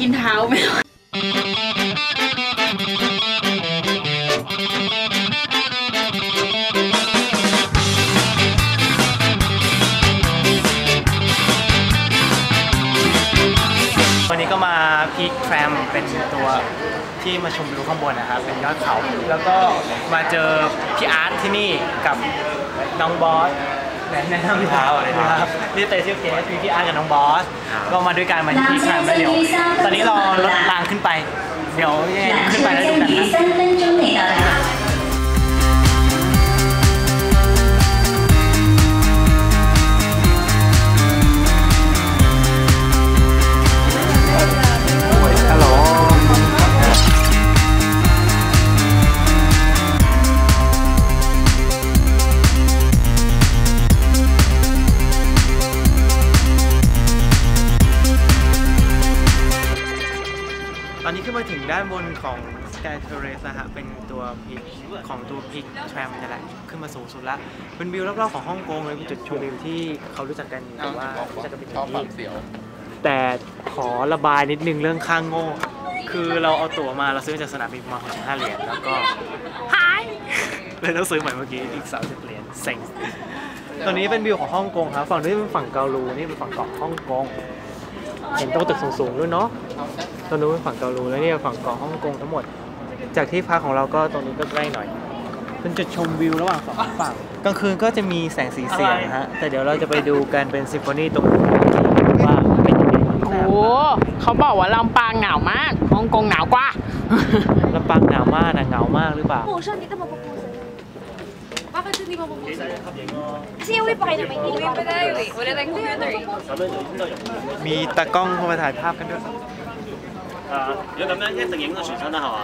กินเท้าไหมวันนี้ก็มาพีคแทรมเป็นตัวที่มาชมวิวข้างบนนะครับ เป็นยอดเขา แล้วก็มาเจอพี่อาร์ตที่นี่กับน้องบอส แนะแนะนำพี่ครับครับนี่เตชื่อเคสมีพี่อาร์ตกับน้องบอส ก็มาด้วยกันมาที่พีคแทรมแล้วเดี๋ยว ตอนนี้รอรถรางขึ้นไป เดี๋ยวยังไงขึ้นไปแล้วดูกันนะ อนนี้ขึ้นมาถึงด้านบนของ Sky Terrace นะฮะ เป็นตัวพิกของตัวพิกแทรมนี่แหละขึ้นมาสูงสุดละเป็นวิวรอบๆของฮ่องกงเลยเป็นจุดชมวิวที่เขารู้จักกันแต่ว่ารู้จักกันเป็นอย่างดีแต่ขอระบายนิดนึงเรื่องข้างโง่ คือเราเอาตั๋วมาเราซื้อจากสนามบินมา65เหรียญแล้วก็หายเลยต้องซื้อใหม่เมื่อกี้อีก30เหรียญเซ็งตอนนี้เป็นวิวของฮ่องกงครับฝั่งนี้เป็นฝั่งเกาลูนี่เป็นฝั่งเกาะฮ่องกง เห็นตรงตึกสูงๆด้วยเนาะตรงนู้นเป็นฝั่งเกาลูแล้วเนี่ยฝั่งเกาะฮ่องกงทั้งหมด จากที่พักของเราก็ตรงนี้ก็ใกล้หน่อยเป็นจุดชมวิวระหว่างสองฝั่งกลางคืนก็จะมีแสงสีเสียงฮะ แต่เดี๋ยวเราจะไปดูกันเป็นซิมโฟนีตรงนู้นว่าเป็นยังไงบ้างโอ้เขาบอกว่าลำปางหนาวมากฮ่องกงหนาวกว่าลำปางหนาวมากนะเหงามากหรือเปล่า 我说你干嘛不播声？爸爸，这地方不播声。是因为摆喺度咪？因为摆喺度，我哋喺公园度。 มีตากล้องเข้ามาถ่ายภาพกันด้วย 啊，如果咁样一定影到全身啦，系嘛？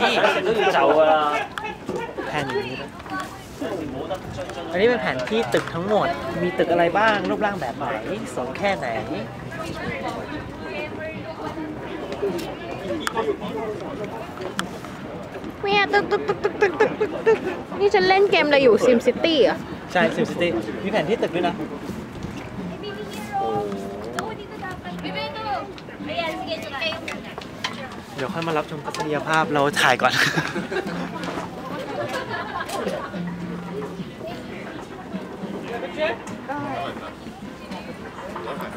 啲啲都要走㗎啦。 แผนอย่างนี้ด้วยอันนี้เป็นแผนที่ตึกทั้งหมด มีตึกอะไรบ้าง รูปร่างแบบไหนสูงแค่ไหน เนี่ยตึกตึกตึกตึกตึกตึกตึกตึกนี่ฉันเล่นเกมอะไรอยู่ซิมซิตี้อะใช่ซิมซิตี้มีแผนที่ตึกด้วยนะ เดี๋ยวค่อยมารับชมทัศนียภาพเราถ่ายก่อน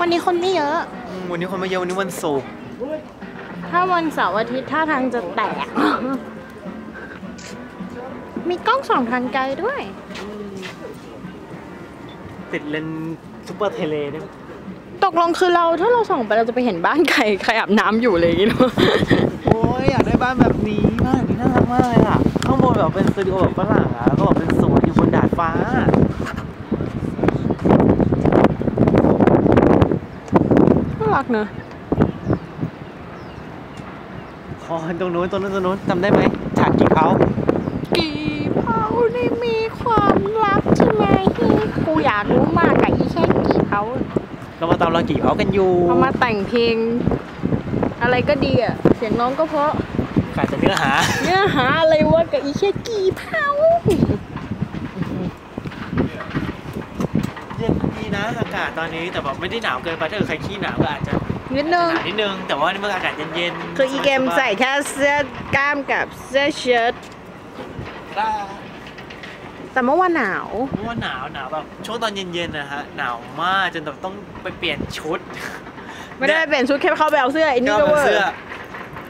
วันนี้คนไม่เยอะอืมวันนี้คนมาเยอะวันนี้วันศุกร์ถ้าวันเสาร์อาทิตย์ท่าทางจะแตก มีกล้องสองทางไกลด้วย ติดเลนส์ซูเปอร์เทเลด้วยตกลงคือเราถ้าเราส่องไปเราจะไปเห็นบ้านใครใครอาบน้ำอยู่เลยางงี้เนอะโอ้ยอยากได้บ้านแบบนี้บ้านแบบนี้น่ารักมากเลยอะ ข้างบนแบบเป็นสตูดิโอแบบฝรั่งอะแล้วก็แบบเป็นสวนอยู่บนดาดฟ้า น่ารักเนอะคอนตรงนู้นตรงนู้นตรงนู้นจำได้ไหมฉากกี่เขากี่เผาได้มีความลับใช่ไหมกูอยาก รู้มากกับอีแค่กี่เผาเรามาตามเรากี่เขากันอยู่เอามาแต่งเพลง อะไรก็ดีอะ เสียงน้องก็เพราะขาดแต่เนื้อหา เนื้อหาอะไรวะกับอีแค่กี่เผาเย็นดีนะอากาศตอนนี้แต่แบบไม่ได้หนาวเกินไปถ้าเกิดใครขี้หนาวก็อาจจะนิดนึงหนาวนิดนึงแต่ว่านี่มันอากาศเย็นๆคืออีเกมใส่แค่เสื้อกล้ามกับเสื้อเชิ้ต แต่เมื่อวานหนาวเพราะว่าหนาวหนาวแบบช่วงตอนเย็นๆนะฮะหนาวมากจนแบบต้องไปเปลี่ยนชุด ไม่ได้เปลี่ยนชุดแค่เข้าไปเอาเสื้อไอ้นี่ก็ก็เป็นเวอเสื้อร์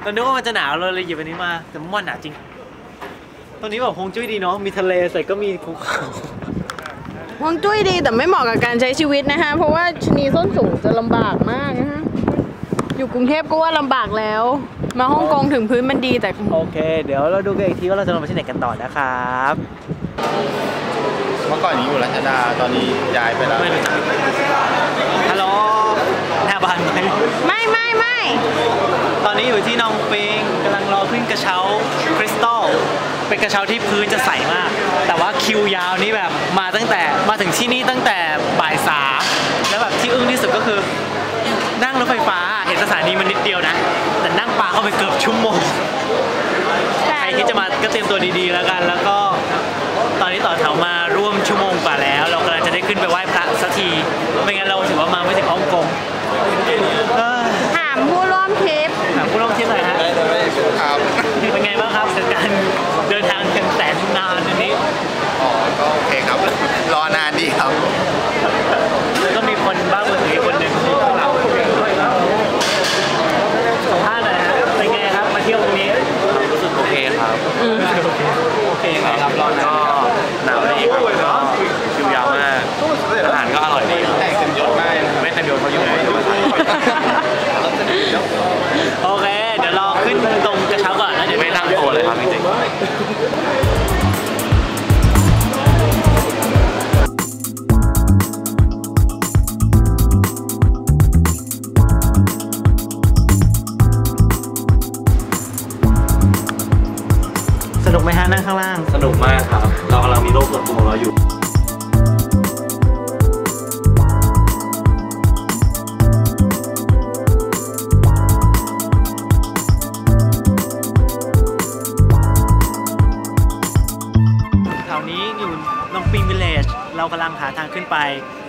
ตอนนึกว่ามันจะหนาวเลยเลยหยิบอันนี้มาแต่เมื่อวานหนาวจริงตอนนี้แบบคงจุ้ยดีเนาะมีทะเลใส่ก็มีภูเขาฮวงจุ้ยดีแต่ไม่เหมาะกับการใช้ชีวิตนะฮะเพราะว่าชะนีส้นสูงจะลำบากมากนะฮะอยู่กรุงเทพก็ว่าลำบากแล้ว มาฮ่องกงถึงพื้นมันดีแต่ โอเค เดี๋ยวเราดูกันอีกทีว่าเราจะลงไปที่ไหนกันต่อนะครับ เมื่อก่อนนี้อยู่รัชดาตอนนี้ย้ายไปแล้วไม่รู้จักฮัลโหลหน้าบ้านไหมไม่ไม่ไม่ตอนนี้อยู่ที่นองปิงกำลังรอขึ้นกระเช้าคริสตัลเป็นกระเช้าที่พื้นจะใสมาก แต่ว่าคิวยาวนี่แบบมาตั้งแต่มาถึงที่นี่ตั้งแต่บ่ายสามแล้วแบบที่อึ้งที่สุดก็คือ นั่งรถไฟฟ้าเห็นสถานีมันนิดเดียวนะ แต่นั่งปลาเข้าไปเกือบชั่วโมงใครที่จะมาก็เตรียมตัวดีๆแล้วกัน แล้วก็ตอนนี้ต่อแถวมาร่วมชั่วโมงกว่าแล้ว เรากำลังจะได้ขึ้นไปไหว้พระสักที ไม่งั้นเราถือว่า มาไม่ถึงฮ่องกงเออ ถามผู้ร่วมทริป ถามผู้ร่วมทริปหน่อยฮะ ครับ เป็นไงบ้างครับกับการเดินทางกันแสนนานอันนี้ อ๋อ ก็โอเคครับ รอนานดีครับ แล้วก็มีคนบ้ามือถืออีกคนหนึ่งที่ข้างหลังสัมภาษณ์หน่อยฮะเป็นไงครับมาเที่ยวตรงนี้ รู้สึกโอเคครับ โอเคไงครับร้อน ก็หนาวดีครับก็คิวยาวมาก อาหารก็อร่อยดีครับ แต่งเต็มยศมาก ไม่เคยโดนเขาอยู่ในธรรมชาติ โอเค เดี๋ยวรอขึ้นตรงกระเช้าก่อนแล้วเดี๋ยวไม่ตั้งตัวเลยครับจริงๆสนุกไหมฮะนั่งข้างล่าง สนุกมากครับ เรากำลังมีโลกส่วนตัวของเราอยู่ นี้อยู่ลองปิงวิลเลจเรากำลังหาทางขึ้นไป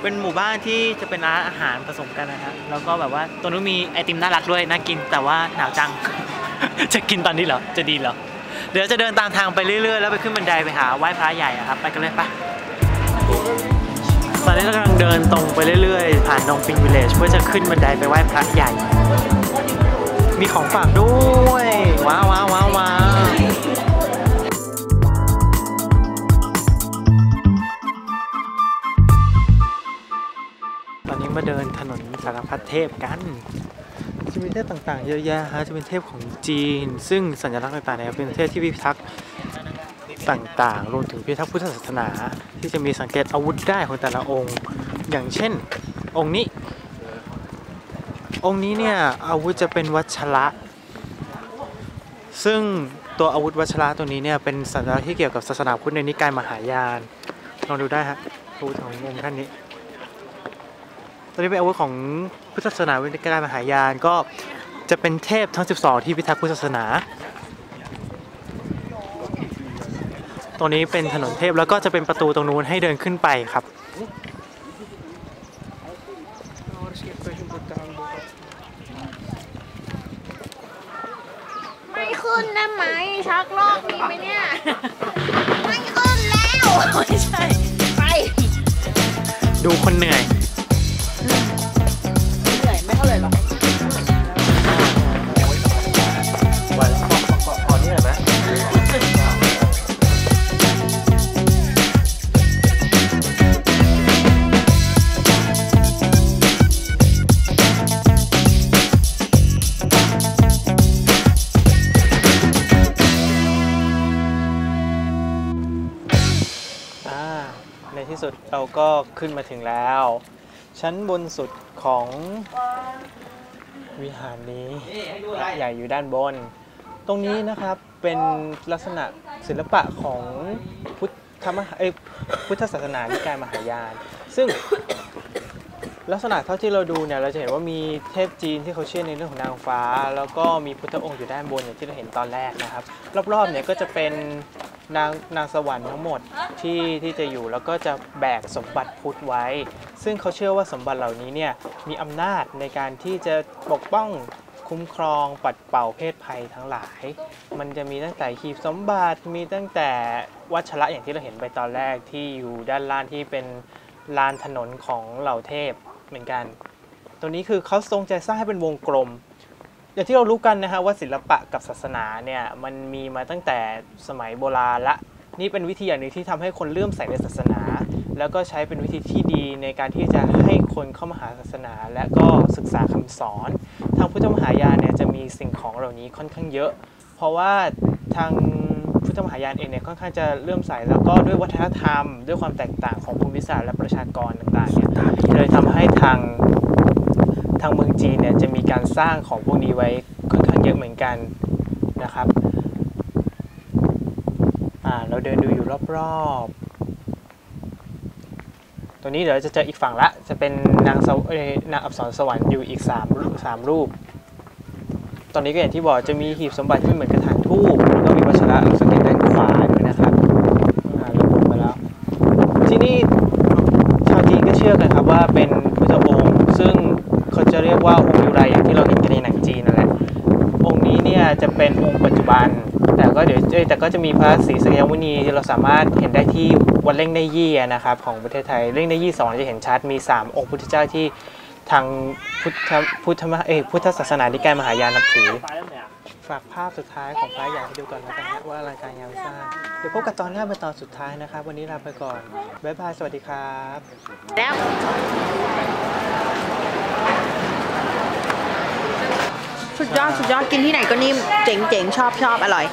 เป็นหมู่บ้านที่จะเป็นร้านอาหารผสมกันนะครับแล้วก็แบบว่าตรงนู้นมีไอติมน่ารักด้วยน่ากินแต่ว่าหนาวจัง จะกินตอนนี้เหรอจะดีเหรอเดี๋ยวจะเดินตามทางไปเรื่อยๆ แล้วไปขึ้นบันไดไปหาไหว้พระใหญ่ครับไปกันเลยปะตอนนี้เรากำลังเดินตรงไปเรื่อยๆ ผ่านดงปิงวิลเลจเพื่อจะขึ้นบันไดไปไหว้พระใหญ่ มีของฝากด้วย ว้าวว้าวว้าว พัดเทพกันจะมีเทพต่างๆ เยอะแยะฮะจะเป็นเทพของจีน ซึ่งสัญลักษณ์ต่างๆเนี่ยเป็นเทพที่พิทักษ์ต่างๆ รวมถึงพิทักษ์พุทธศาสนา ที่จะมีสังเกตอาวุธได้ของแต่ละองค์ อย่างเช่น องค์นี้ องค์นี้เนี่ยอาวุธจะเป็นวัชระซึ่งตัวอาวุธวัชระตัวนี้เนี่ยเป็นสัญลักษณ์ที่เกี่ยวกับศาสนาพุทธในนิกายมหายาน ลองดูได้ฮะอาวุธขององค์ท่านนี้ ตัวนี้เป็นอาวุธของพุทธศาสนาวิทยามหายานก็จะเป็นเทพทั้ง 12 ที่พิทักษ์พุทธศาสนา ตรงนี้เป็นถนนเทพแล้วก็จะเป็นประตูตรงนู้นให้เดินขึ้นไปครับไม่ขึ้นได้ไหมชักลอกมีไหมเนี่ย ไม่ขึ้นแล้ว ไม่ใช่ ไป ดูคนเหนื่อย เราก็ขึ้นมาถึงแล้ว ชั้นบนสุดของวิหารนี้พระใหญ่อยู่ด้านบน ตรงนี้นะครับเป็นลักษณะศิลปะของพุทธมหาพุทธศาสนานิกายมหายาน ซึ่งลักษณะเท่าที่เราดูเนี่ยเราจะเห็นว่ามีเทพจีนที่เขาเชื่อในเรื่องของนางฟ้า แล้วก็มีพุทธองค์อยู่ด้านบนอย่างที่เราเห็นตอนแรกนะครับ รอบๆเนี่ยก็จะเป็น นางนางสวรรค์ทั้งหมดที่ที่จะอยู่แล้วก็จะแบกสมบัติพุทธไว้ ซึ่งเขาเชื่อว่าสมบัติเหล่านี้เนี่ยมีอำนาจในการที่จะปกป้องคุ้มครองปัดเป่าเพศภัยทั้งหลาย มันจะมีตั้งแต่หีบสมบัติมีตั้งแต่วัชระอย่างที่เราเห็นไปตอนแรกที่อยู่ด้านล่างที่เป็นลานถนนของเหล่าเทพเหมือนกัน ตัวนี้คือเขาทรงใจสร้างให้เป็นวงกลม อย่างที่เรารู้กันนะฮะว่าศิลปะกับศาสนาเนี่ยมันมีมาตั้งแต่สมัยโบราณละ นี่เป็นวิธีอย่างหนึ่งที่ทำให้คนเลื่อมใสในศาสนา แล้วก็ใช้เป็นวิธีที่ดีในการที่จะให้คนเข้ามาหาศาสนา และก็ศึกษาคำสอน ทางพุทธมหายานเนี่ยจะมีสิ่งของเหล่านี้ค่อนข้างเยอะ เพราะว่าทางพุทธมหายานเองเนี่ยค่อนข้างจะเลื่อมใสแล้วก็ด้วยวัฒนธรรม ด้วยความแตกต่างของภูมิศาสตร์และประชากรต่างๆเนี่ยเลยทำให้ทาง ทางเมืองจีนเนี่ยจะมีการสร้างของพวกนี้ไว้ค่อนข้างเยอะเหมือนกันนะครับเราเดินดูอยู่รอบๆ ตัวนี้เดี๋ยวจะเจออีกฝั่งละ จะเป็นนางนางอับสรสวรรค์อยู่อีก3รูปสามรูป ตอนนี้ก็อย่างที่บอกจะมีหีบสมบัติที่เหมือนกระถางทูบแล้วก็มีวัชระสังเกตด้านขวาด้วยนะครับอ่าเราลงมาแล้ว ที่นี่ชาวจีนก็เชื่อกันครับว่าเป็นพุทธองค์ ว่าองค์ยูไรอย่างที่เราเห็นกันในหนังจีนนั่นแหละ องค์นี้ เป็นองค์ปัจจุบัน แต่ก็เดี๋ยวเอ้ยแต่ก็จะมีพระศรีสักยมุนีที่เราสามารถเห็นได้ที่วัดเล่งในยี่นะครับของประเทศไทยเล่งในยี่สองจะเห็นชัดมี 3 องค์พุทธเจ้าที่ทางพุทธพุทธมเอกพุทธศาสนานิกายมหายานนับถือ ฝากภาพสุดท้ายของพระใหญ่ให้ดูก่อนแล้วกันนะว่าอลังการงานสร้าง เดี๋ยวพบกันตอนหน้าเป็นตอนสุดท้ายนะครับ วันนี้ลาไปก่อน บ๊ายบาย สวัสดีครับ แล้ว สุดยอด สุดยอด กินที่ไหนก็นิ่ม เจ๋งเจ๋งชอบชอบอร่อย